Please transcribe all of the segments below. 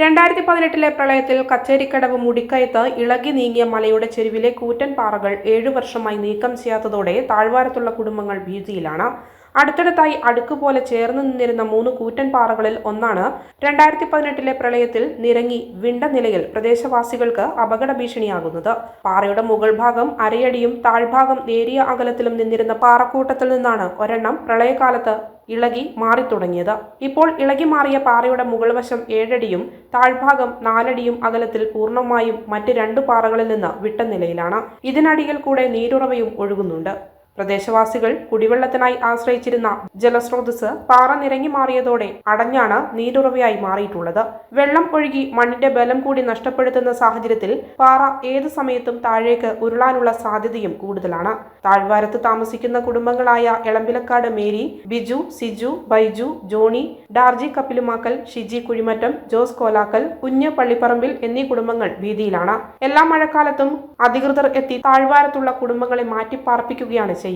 രണ്ടായിരത്തി പതിനെട്ടിലെ പ്രളയത്തിൽ കച്ചേരിക്കടവ് മുടിക്കയത്ത് ഇളകി നീങ്ങിയ മലയുടെ ചെരുവിലെ കൂറ്റൻ പാറകൾ ഏഴു വർഷമായി നീക്കം ചെയ്യാത്തതോടെ താഴ്വാരത്തുള്ള കുടുംബങ്ങൾ ഭീതിയിലാണ്. അടുത്തടുത്തായി അടുക്കുപോലെ ചേർന്ന് നിന്നിരുന്ന മൂന്ന് കൂറ്റൻ പാറകളിൽ ഒന്നാണ് രണ്ടായിരത്തി പതിനെട്ടിലെ പ്രളയത്തിൽ നിരങ്ങി വിണ്ട നിലയിൽ പ്രദേശവാസികൾക്ക് അപകട ഭീഷണിയാകുന്നത്. പാറയുടെ മുകൾ ഭാഗം അരയടിയും താഴ്ഭാഗം നേരിയ അകലത്തിലും നിന്നിരുന്ന പാറക്കൂട്ടത്തിൽ നിന്നാണ് ഒരെണ്ണം പ്രളയകാലത്ത് ഇളകി മാറിത്തുടങ്ങിയത്. ഇപ്പോൾ ഇളകി മാറിയ പാറയുടെ മുകൾവശം ഏഴടിയും താഴ്ഭാഗം നാലടിയും അകലത്തിൽ പൂർണമായും മറ്റ് രണ്ട് പാറകളിൽ നിന്ന് വിട്ട നിലയിലാണ്. ഇതിനടിയിൽ കൂടെ നീരുറവയും ഒഴുകുന്നുണ്ട്. പ്രദേശവാസികൾ കുടിവെള്ളത്തിനായി ആശ്രയിച്ചിരുന്ന ജലസ്രോതസ് പാറ നിരങ്ങി മാറിയതോടെ അടഞ്ഞാണ് നീരുറവയായി മാറിയിട്ടുള്ളത്. വെള്ളം ഒഴുകി മണ്ണിന്റെ ബലം കൂടി നഷ്ടപ്പെടുത്തുന്ന സാഹചര്യത്തിൽ പാറ ഏത് സമയത്തും താഴേക്ക് ഉരുളാനുള്ള സാധ്യതയും കൂടുതലാണ്. താഴ്വാരത്ത് താമസിക്കുന്ന കുടുംബങ്ങളായ എളമ്പിലക്കാട് മേരി ബിജു സിജു ബൈജു ജോണി ഡാർജി കപ്പിലുമാക്കൽ ഷിജി കുഴിമറ്റം ജോസ് കോലാക്കൽ കുഞ്ഞ് പള്ളിപ്പറമ്പിൽ എന്നീ കുടുംബങ്ങൾ ഭീതിയിലാണ് എല്ലാ മഴക്കാലത്തും അധികൃതർ എത്തി താഴ്വാരത്തുള്ള കുടുംബങ്ങളെ മാറ്റിപ്പാർപ്പിക്കുകയാണ് ചെയ്യുന്നത്.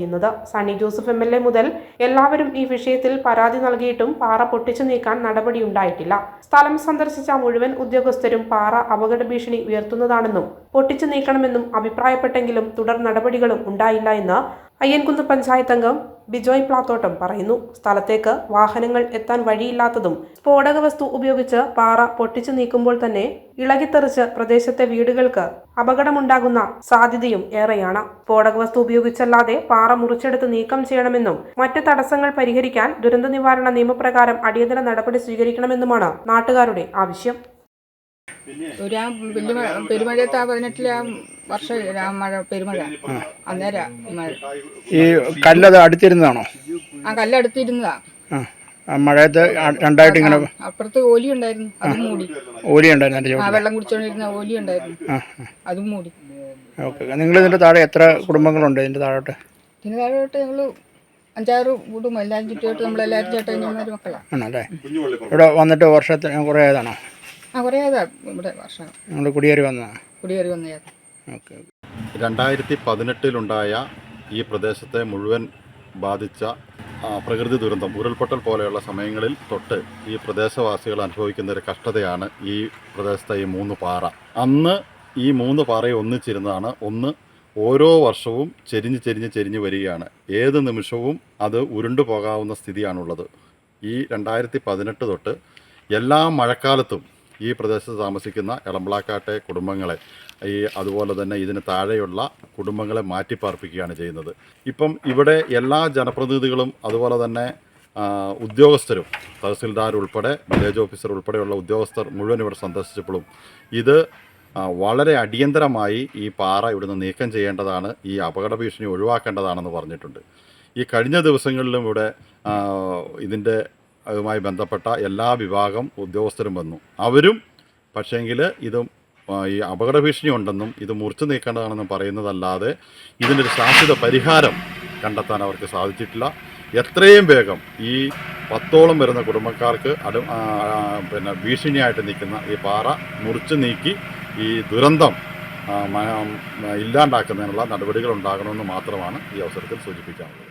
Sunny Joseph M L A മുതൽ എല്ലാവരും ഈ വിഷയത്തിൽ പരാതി നൽകിയിട്ടും പാറ പൊട്ടിച്ചു നീക്കാൻ നടപടിയുണ്ടായിട്ടില്ല. സ്ഥലം സന്ദർശിച്ച മുഴുവൻ ഉദ്യോഗസ്ഥരും പാറ അപകട ഭീഷണി ഉയർത്തുന്നതാണെന്നും പൊട്ടിച്ചു നീക്കണമെന്നും അഭിപ്രായപ്പെട്ടെങ്കിലും തുടർ നടപടികളും ഉണ്ടായില്ല എന്ന് അയ്യൻകുന്ന് പഞ്ചായത്ത് അംഗം ബിജോയ് പ്ലാത്തോട്ടം പറയുന്നു. സ്ഥലത്തേക്ക് വാഹനങ്ങൾ എത്താൻ വഴിയില്ലാത്തതും സ്ഫോടക വസ്തു ഉപയോഗിച്ച് പാറ പൊട്ടിച്ചു നീക്കുമ്പോൾ തന്നെ ഇളകിത്തെറിച്ച് പ്രദേശത്തെ വീടുകൾക്ക് അപകടമുണ്ടാകുന്ന സാധ്യതയും ഏറെയാണ്. സ്ഫോടക വസ്തു ഉപയോഗിച്ചല്ലാതെ പാറ മുറിച്ചെടുത്ത് നീക്കം ചെയ്യണമെന്നും മറ്റ് തടസ്സങ്ങൾ പരിഹരിക്കാൻ ദുരന്ത നിവാരണ നിയമപ്രകാരം അടിയന്തര നടപടി സ്വീകരിക്കണമെന്നുമാണ് നാട്ടുകാരുടെ ആവശ്യം. ഒരു ആ വലിയ പെരുമഴത്ത് പെരുമഴയത്ത് ആ പതിനെട്ടിലെ ആ വർഷം ആ മഴ പെരുമഴ. അന്നേരം ഈ മഴ. ഈ കല്ലത് അടുത്തിരുന്നതാണോ? ആ കല്ലടുത്തിരുന്നതാ. ആ മഴയത്ത് രണ്ടായിട്ട് ഇങ്ങനെ അപ്പുറത്ത് ഓലി ഉണ്ടായിരുന്നു അത് മൂടി. ഓലി ഉണ്ടായിരുന്നു എന്റെ ആ വെള്ളം കുടിച്ചോണ്ടിരുന്ന ഓലി ഉണ്ടായിരുന്നു ആ അതും മൂടി. ഓക്കെ നിങ്ങൾ ഇതിന്റെ താഴെ എത്ര കുടുംബങ്ങളുണ്ട് ഇതിന്റെ താഴോട്ട്? ഇതിന്റെ താഴോട്ട് ഞങ്ങൾ അഞ്ചാറ് കുടുംബം എല്ലാവരും ചുറ്റുമായിട്ട് നമ്മളെല്ലാവരും ചേട്ടൻ മക്കളാണ് ആണല്ലേ? ഇവിടെ വന്നിട്ട് വർഷത്തിന് കുറേ ആയതാണോ? കുറേ ആയതാ ഇവിടെ വർഷം. നിങ്ങൾ കുടിയേറി വന്നതാണ് കുടിയേറി വന്ന ചേട്ടൻ ഓക്കെ രണ്ടായിരത്തി പതിനെട്ടിലുണ്ടായ ഈ പ്രദേശത്തെ മുഴുവൻ ബാധിച്ച പ്രകൃതി ദുരന്തം ഉരുൾപൊട്ടൽ പോലെയുള്ള സമയങ്ങളിൽ തൊട്ട് ഈ പ്രദേശവാസികൾ അനുഭവിക്കുന്ന ഒരു കഷ്ടതയാണ് ഈ പ്രദേശത്തെ ഈ മൂന്ന് പാറ. അന്ന് ഈ മൂന്ന് പാറയെ ഒന്നിച്ചിരുന്നതാണ്. ഒന്ന് ഓരോ വർഷവും ചെരിഞ്ഞ് ചെരിഞ്ഞ് ചെരിഞ്ഞ് വരികയാണ്. ഏത് നിമിഷവും അത് ഉരുണ്ടു പോകാവുന്ന സ്ഥിതിയാണുള്ളത്. ഈ രണ്ടായിരത്തി പതിനെട്ട് തൊട്ട് എല്ലാ മഴക്കാലത്തും ഈ പ്രദേശത്ത് താമസിക്കുന്ന എളമ്പളാക്കാട്ടെ കുടുംബങ്ങളെ ഈ അതുപോലെ തന്നെ ഇതിന് താഴെയുള്ള കുടുംബങ്ങളെ മാറ്റിപ്പാർപ്പിക്കുകയാണ് ചെയ്യുന്നത്. ഇപ്പം ഇവിടെ എല്ലാ ജനപ്രതിനിധികളും അതുപോലെ തന്നെ ഉദ്യോഗസ്ഥരും തഹസിൽദാർ ഉൾപ്പെടെ വില്ലേജ് ഓഫീസർ ഉൾപ്പെടെയുള്ള ഉദ്യോഗസ്ഥർ മുഴുവൻ ഇവിടെ സന്ദർശിച്ചപ്പോഴും ഇത് വളരെ അടിയന്തരമായി ഈ പാറ ഇവിടുന്ന് നീക്കം ചെയ്യേണ്ടതാണ് ഈ അപകട ഭീഷണി ഒഴിവാക്കേണ്ടതാണെന്ന് പറഞ്ഞിട്ടുണ്ട്. ഈ കഴിഞ്ഞ ദിവസങ്ങളിലും ഇവിടെ ഇതിന്റെ അതുമായി ബന്ധപ്പെട്ട എല്ലാ വിഭാഗം ഉദ്യോഗസ്ഥരും വന്നു. അവരും പക്ഷേങ്കിൽ ഇത് ഈ അപകട ഭീഷണി ഉണ്ടെന്നും ഇത് മുറിച്ചു നീക്കേണ്ടതാണെന്നും പറയുന്നതല്ലാതെ ഇതിനൊരു ശാശ്വത പരിഹാരം കണ്ടെത്താൻ അവർക്ക് സാധിച്ചിട്ടില്ല. എത്രയും വേഗം ഈ പത്തോളം വരുന്ന കുടുംബക്കാർക്ക് അടു പിന്നെ ഭീഷണിയായിട്ട് നിൽക്കുന്ന ഈ പാറ മുറിച്ചു നീക്കി ഈ ദുരന്തം ഇല്ലാണ്ടാക്കുന്നതിനുള്ള നടപടികൾ ഉണ്ടാകണമെന്ന് മാത്രമാണ് ഈ അവസരത്തിൽ സൂചിപ്പിക്കാനുള്ളത്.